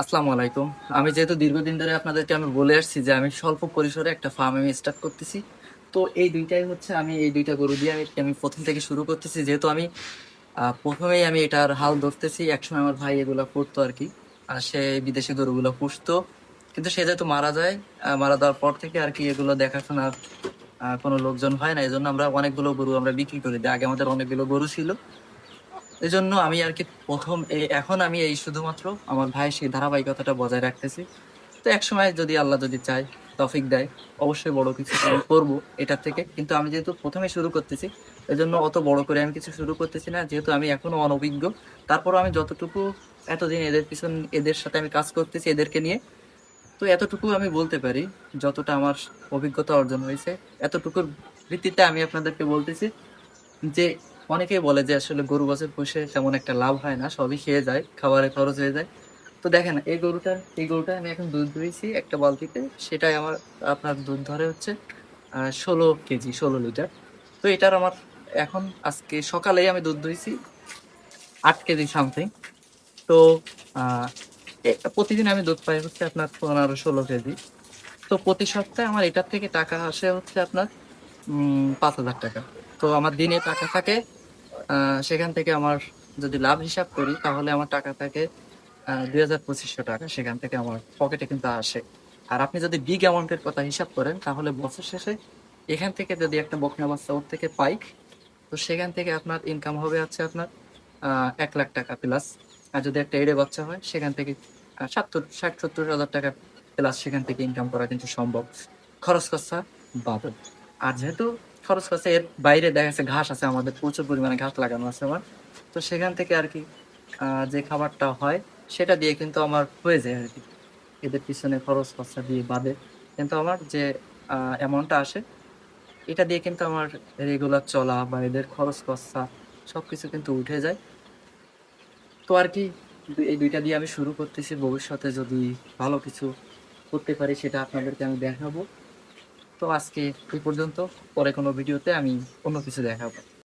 আসসালামু আলাইকুম। আমি যেহেতু দীর্ঘদিন ধরে আপনাদেরকে আমি বলে আসছি যে আমি স্বল্প পরিসরে একটা ফার্ম আমি স্টার্ট করতেছি। তো এই দুইটাই হচ্ছে আমি, এই দুইটা গরু দিয়ে আমি প্রথম থেকে শুরু করতেছি। যেহেতু আমি প্রথমেই আমি এটার হাল ধরতেছি। একসময় আমার ভাই এগুলো করতো আর কি। আর সে বিদেশি গরুগুলো পুষতো। কিন্তু সে যেহেতু মারা যায় মারা যাওয়ার পর থেকে আর কি এগুলো দেখাশোনার কোনো লোকজন হয় না। এই জন্য আমরা অনেকগুলো গরু আমরা বিক্রি করে দিই। আগে আমাদের অনেকগুলো গরু ছিল। এই জন্য আমি আর কি প্রথম এখন আমি এই শুধুমাত্র আমার ভাইয়ের সেই ধারাবাহিকতাটা বজায় রাখতেছি। তো এক সময় যদি আল্লাহ যদি চায়, তফিক দেয়, অবশ্যই বড় কিছু করব এটার থেকে। কিন্তু আমি যেহেতু প্রথমে শুরু করতেছি এই জন্য অত বড় করে আমি কিছু শুরু করতেছি না। যেহেতু আমি এখনও অনভিজ্ঞ, তারপরও আমি যতটুকু, এতদিন এদের পিছন, এদের সাথে আমি কাজ করতেছি এদেরকে নিয়ে। তো এতটুকু আমি বলতে পারি, যতটা আমার অভিজ্ঞতা অর্জন হয়েছে, এতটুকুর ভিত্তিতে আমি আপনাদেরকে বলতেছি যে অনেকেই বলে যে আসলে গরু বছর পুষে তেমন একটা লাভ হয় না, সবই খেয়ে যায়, খাবারে খরচ হয়ে যায়। তো দেখেন, এই গরুটা এই গরুটা আমি এখন দুধ দুইছি একটা বালতিতে, সেটাই আমার, আপনার দুধ ধরে হচ্ছে ষোলো কেজি, ষোলো লিটার। তো এটার আমার এখন আজকে সকালেই আমি দুধ দুইছি আট কেজি সামথিং তো প্রতিদিন আমি দুধ পাই হচ্ছে আপনার পনেরো, ষোলো কেজি। তো প্রতি সপ্তাহে আমার এটার থেকে টাকা আসে হচ্ছে আপনার পাঁচ হাজার টাকা। তো আমার দিনে টাকা থাকে সেখান থেকে আমার যদি লাভ হিসাব করি তাহলে আমার টাকা থাকে দুই হাজার পঁচিশশো টাকা। সেখান থেকে আমার পকেটে কিন্তু আসে। আর আপনি যদি বিগ অ্যামাউন্টের কথা হিসাব করেন তাহলে বছর শেষে এখান থেকে যদি একটা বকনা বাচ্চা ওর থেকে পাই তো সেখান থেকে আপনার ইনকাম হবে হচ্ছে আপনার এক লাখ টাকা প্লাস আর যদি একটা এড়ে বাচ্চা হয় সেখান থেকে আহ, সত্তর ষাট সত্তর হাজার টাকা প্লাস সেখান থেকে ইনকাম করা কিন্তু সম্ভব। খরচ খরচা বাদে। আর যেহেতু খরচ খরচা এর বাইরে দেখা যাচ্ছে ঘাস আছে আমাদের, প্রচুর পরিমাণে ঘাস লাগানো আছে আমার। তো সেখান থেকে আর কি যে খাবারটা হয়, সেটা দিয়ে কিন্তু আমার হয়ে যায় আর কি। এদের পিছনে খরচ খরচা দিয়ে বাদে। কিন্তু আমার যে অ্যামাউন্টটা আসে, এটা দিয়ে কিন্তু আমার রেগুলার চলা বা এদের খরচ খরচা সব কিছু কিন্তু উঠে যায়। তো আর কি এই দুইটা দিয়ে আমি শুরু করতেছি। ভবিষ্যতে যদি ভালো কিছু করতে পারি, সেটা আপনাদেরকে আমি দেখাবো। তো আজকে এই পর্যন্ত। পরে কোনো ভিডিওতে আমি অন্য কিছু দেখাবো।